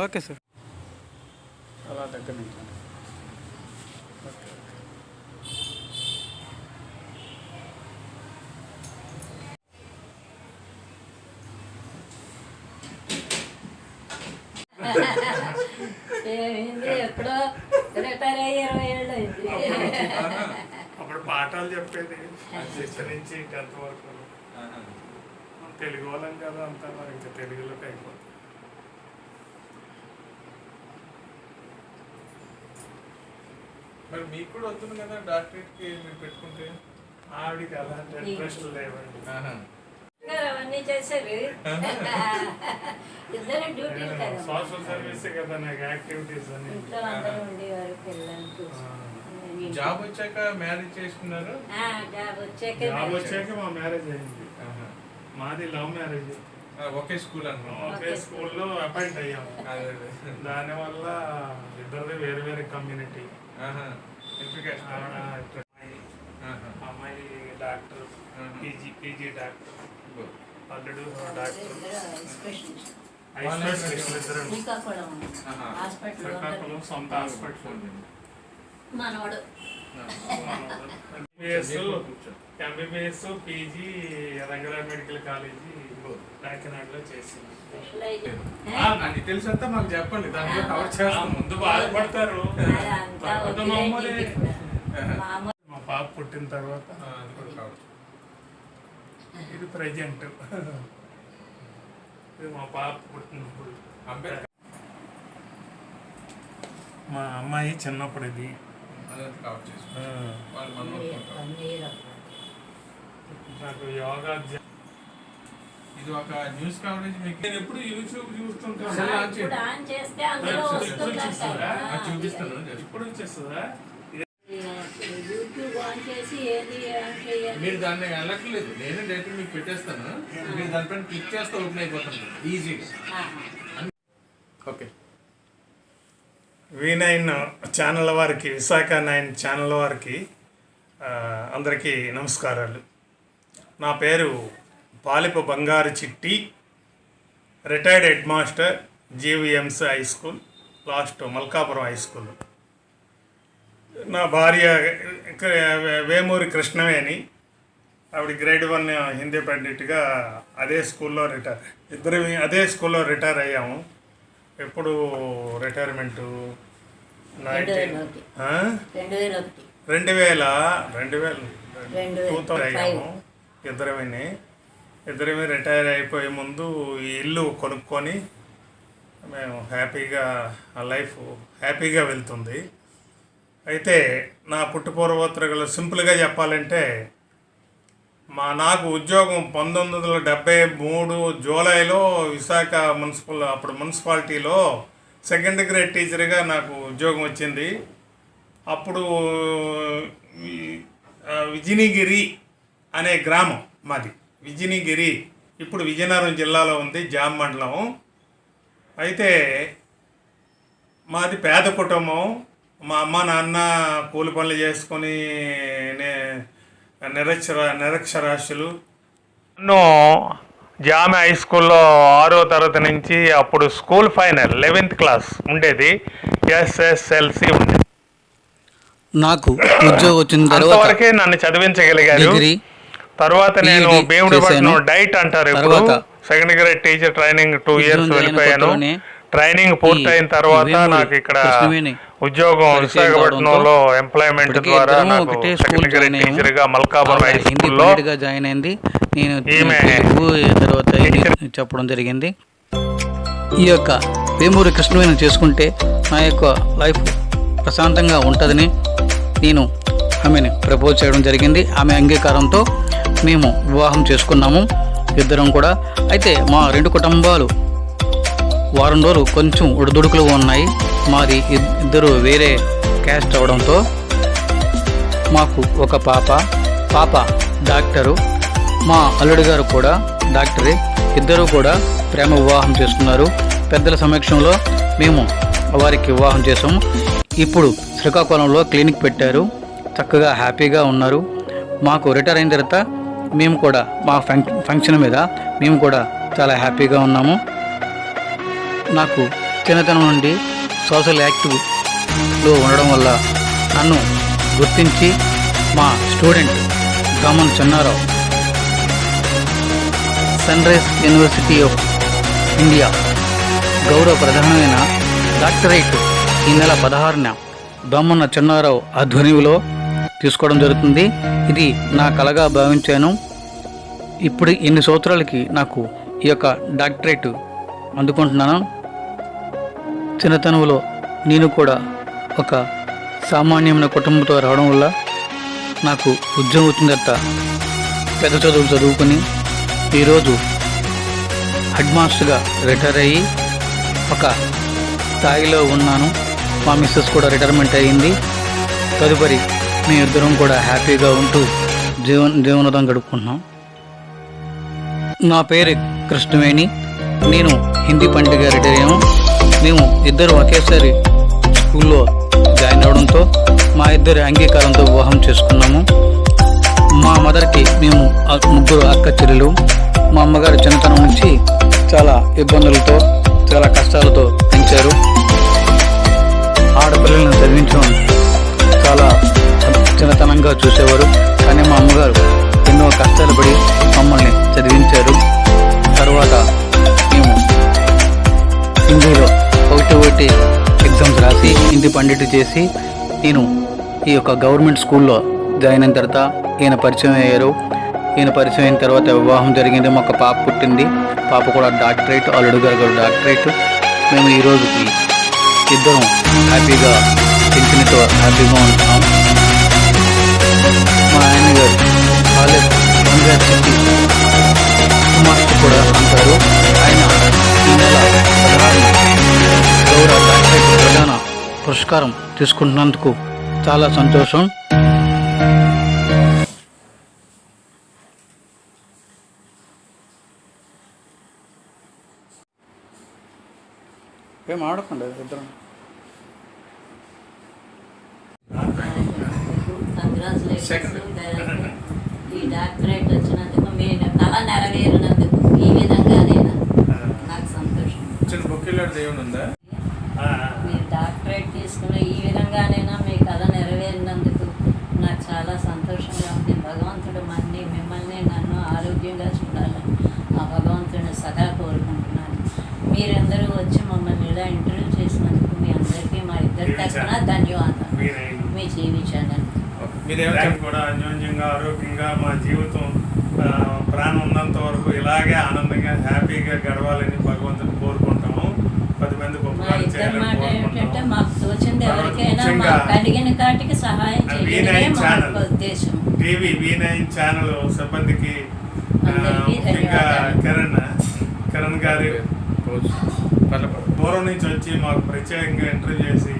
Okay sir. అలా దగ్గర నుంచి. ఎప్పుడో రిటైర్ అయ్యి ఇరవై ఏళ్ళు అయింది. అప్పుడు పాఠాలు చెప్పేది. నుంచి టెన్త్ వరకు. తెలుగు వాళ్ళం కదా అంతా మరి ఇంకా తెలుగులోకి అయిపోతుంది. మరి మీకు కూడా వస్తుంది కదా డాక్టరేట్కి మీరు పెట్టుకుంటే? ఆవిడకి అలాంటి ఇంట్రెస్ట్ లేవండి. అవన్నీ చేశారు ఇద్దరు డ్యూటీలు కదా. సోషల్ సర్వీస్ కదా నాకు యాక్టివిటీస్ అని. ఇంట్లో అందరూ ఉండేవారు పిల్లల్ని చూసి జాబ్ వచ్చాక మ్యారేజ్ చేసుకున్నారు? ఆ, జాబ్ వచ్చాక జాబ్ వచ్చాక మా మ్యారేజ్ అయింది. మాది లవ్ మ్యారేజ్ ఆ, ఒకే స్కూల్ అన్నమాట. ఒకే స్కూల్లో అపాయింట్ అదే దానివల్ల ఇద్దరిది వేరు వేరే కమ్యూనిటీ అమ్మాయి డాక్టర్. PG PG doctor. అల్లుడు డాక్టర్. శ్రీకాకుళం. సొంత హాస్పిటల్. మనవాడు. MBBS PG Rangaraj medical college కాకినాడలో చేసింది. తెలుసు అంతా మాకు చెప్పండి దాంట్లో కవర్ చేస్తాం. ముందు బాధపడతారు. మా పాప పుట్టిన తర్వాత. ఇది ప్రజెంట్. ఇది మా పాప పుట్టినప్పుడు. అంబేద్కర్. మా అమ్మాయి చిన్నప్పుడు ఇది అదంతా కవర్ చేసి ఆ, వాళ్ళు మనం నోడుకుంటాం. నాకు యోగా ఇది ఒక న్యూస్ కవరేజ్ మీకు. నేను ఎప్పుడు యూట్యూబ్ చూస్తుంటాను. చూపిస్తాను. ఇప్పుడు వచ్చేస్తుందా? యూట్యూబ్ ఆన్ చేసి ఏది ఆన్ చేయాలి? మీరు దాన్ని వెళ్ళట్లేదు నేను డైరెక్ట్ మీకు పెట్టేస్తాను. మీరు దానిపైన క్లిక్ చేస్తే ఓపెన్ అయిపోతుంది. ఈజీగా. ఓకే వి నైన్ ఛానల్ వారికి విశాఖ నైన్ ఛానల్ వారికి అందరికీ నమస్కారాలు. నా పేరు Palipa Bangaru Chitti retired head master GVMC high school last Malkapuram high school నా భార్య వేమూరి కృష్ణవేణి ఆవిడ గ్రేడ్ వన్ హిందీ పండిట్గా అదే స్కూల్లో రిటైర్ ఇద్దరు అదే స్కూల్లో రిటైర్ అయ్యాము. ఎప్పుడు రిటైర్మెంటు రెండు వేల? రెండు వేల టూ థౌసండ్ అయ్యాము. ఇద్దరమే ఇద్దరమే రిటైర్ అయిపోయే ముందు ఈ ఇల్లు కొనుక్కొని మేము హ్యాపీగా ఆ లైఫ్ హ్యాపీగా వెళ్తుంది. అయితే నా పుట్టుపూర్వోత్తరగలు సింపుల్గా చెప్పాలంటే మా నాకు ఉద్యోగం పంతొమ్మిది వందల డెబ్బై మూడు జూలైలో విశాఖ మున్సిపల్ అప్పుడు మున్సిపాలిటీలో సెకండ్ గ్రేడ్ టీచర్గా నాకు ఉద్యోగం వచ్చింది. అప్పుడు విజయనగిరి అనే గ్రామం మాది. విజయనగిరి. ఇప్పుడు విజయనగరం జిల్లాలో ఉంది జామ్ మండలం. అయితే మాది పేద కుటుంబం. మా అమ్మ నాన్న కూలి పనులు చేసుకొని నే- నిరక్షర నిరక్షరాస్యులు. నన్ను జామ హై స్కూల్లో ఆరో తరగతి నుంచి అప్పుడు స్కూల్ ఫైనల్ లెవెన్త్ క్లాస్ ఉండేది. ఎస్ఎస్ఎల్సి ఉండేది. నాకు ఉద్యోగం వచ్చిన తర్వాత అంతవరకే నన్ను చదివించగలిగారు. డిగ్రీ తర్వాత నేను PhD భీముడు చేశాను. డైట్ అంటారు ఇప్పుడు. Second grade teacher training two years వెళ్ళిపోయాను. ట్రైనింగ్ పూర్తయిన తర్వాత నాకు ఇక్కడ ఉద్యోగం విశాఖపట్నంలో ఎంప్లాయ్మెంట్ ద్వారా నాకు సెకండ్ గ్రేడ్. టీచర్గా మల్కాపురం హై స్కూల్లో జాయిన్ అయింది. నేను ఈమె తర్వాత చెప్పడం జరిగింది. ఈ యొక్క వేమూరి కృష్ణవేణి చేసుకుంటే నా యొక్క లైఫ్ ప్రశాంతంగా ఉంటుందని నేను ఆమెను ప్రపోజ్ చేయడం జరిగింది. ఆమె అంగీకారంతో మేము వివాహం చేసుకున్నాము ఇద్దరం కూడా. అయితే మా రెండు కుటుంబాలు వారం రోజులు కొంచెం ఉడుదుడుకులు ఉన్నాయి. మాది ఇద్దరు వేరే క్యాస్ట్ అవడంతో మాకు ఒక పాప పాప డాక్టరు మా అల్లుడు గారు కూడా డాక్టరే. ఇద్దరు కూడా ప్రేమ వివాహం చేసుకున్నారు. పెద్దల సమక్షంలో మేము వారికి వివాహం చేసాము ఇప్పుడు శ్రీకాకుళంలో క్లినిక్ పెట్టారు. చక్కగా హ్యాపీగా ఉన్నారు. మాకు రిటైర్ అయిన తర్వాత మేము కూడా మా ఫంక్ ఫంక్షన్ మీద మేము కూడా చాలా హ్యాపీగా ఉన్నాము. నాకు చిన్నతనం నుండి సోషల్ యాక్టివ్లో ఉండడం వల్ల నన్ను గుర్తించి మా student Gaman Chennarao Sunrise University of India గౌరవ ప్రధానమైన డాక్టరేట్ ఈ నెల పదహారున దోమన్న చెన్నారావు ఆధ్వర్యంలో తీసుకోవడం జరుగుతుంది. ఇది నా కలగా భావించాను. ఇప్పుడు ఎన్ని సంవత్సరాలకి నాకు ఈ యొక్క డాక్టరేట్ అందుకుంటున్నాను. చిన్నతనంలో నేను కూడా ఒక సామాన్యమైన కుటుంబంతో రావడం వల్ల నాకు ఉద్యోగం అవుతుందట పెద్ద చదువులు చదువుకొని ఈరోజు హెడ్ మాస్టర్గా రిటైర్ అయ్యి ఒక స్థాయిలో ఉన్నాను. మా మిస్సెస్ కూడా రిటైర్మెంట్ అయ్యింది. తదుపరి మీ ఇద్దరం కూడా హ్యాపీగా ఉంటూ జీవన జీవనతం గడుపుకుంటున్నాం. నా పేరు కృష్ణవేణి. నేను హిందీ పండిట్గా రిటైర్ అయ్యాము మేము ఇద్దరు ఒకేసారి స్కూల్లో జాయిన్ అవడంతో మా ఇద్దరి అంగీకారంతో వివాహం చేసుకున్నాము. మా మదర్కి మేము ముగ్గురు అక్క చెల్లెలు. మా అమ్మగారు చిన్నతనం నుంచి చాలా ఇబ్బందులతో చాలా కష్టాలతో పెంచారు. చిన్నతనంగా చూసేవారు కానీ మా అమ్మగారు ఎన్నో కష్టాలు పడి మమ్మల్ని చదివించారు. తర్వాత మేము హిందీలో ఒకటి ఒకటి ఎగ్జామ్స్ రాసి హిందీ పండిట్ చేసి నేను ఈ యొక్క గవర్నమెంట్ స్కూల్లో జాయిన్ అయిన తర్వాత ఈయన పరిచయం అయ్యారు. ఈయన పరిచయం అయిన తర్వాత వివాహం జరిగింది. మాకు పాప పుట్టింది. పాప కూడా డాక్టరేట్ అల్లుడు గారు కూడా డాక్టరేట్. మేము ఈరోజుకి ఇద్దరం హ్యాపీగా పెంచినతో హ్యాపీగా ఉంటున్నాం. మా ఆయన గారు కాలేజ్ పంజాబ్ సిటీ మాస్టర్ కూడా అంటారు. ఆయన ఈ నెల పదహారున గౌరవ డాక్టరేట్ ప్రధాన పురస్కారం తీసుకుంటున్నందుకు చాలా సంతోషం. ఏం ఆడకుండా ఇద్దరం? ఈ డాక్టరేట్ వచ్చినందుకు మీ కళ నెరవేరినందుకు ఈ విధంగా నేను నాకు సంతోషం. చిన్న బొక్కిలో దేవుని ఉందా? ఆ, మీరు డాక్టరేట్ తీసుకున్న ఈ విధంగానైనా మీ కళ నెరవేరినందుకు నాకు చాలా సంతోషంగా ఉంది. భగవంతుడు మన్ని మిమ్మల్ని నన్ను ఆరోగ్యంగా చూడాలని ఆ భగవంతుడిని సదా కోరుకుంటున్నాను. మీరందరూ వచ్చి మమ్మల్ని ఇలా ఇంటర్వ్యూ చేసినందుకు మీ అందరికీ మా ఇద్దరి తరఫున ధన్యవాదాలు. మీ టీవీ కూడా అన్యోన్యంగా ఆరోగ్యంగా మా జీవితం ప్రాణం ఉన్నంత వరకు ఇలాగే ఆనందంగా హ్యాపీగా గడవాలని భగవంతుని కోరుకుంటాము. పది మందికి ఉపకారం చేయాలని కోరుకుంటాము. V nine channel. ఉద్దేశం. టీవీ వి నైన్ ఛానల్ సిబ్బందికి ముఖ్యంగా. కిరణ్ కిరణ్ గారి దూరం నుంచి వచ్చి మాకు ప్రత్యేకంగా ఇంటర్వ్యూ చేసి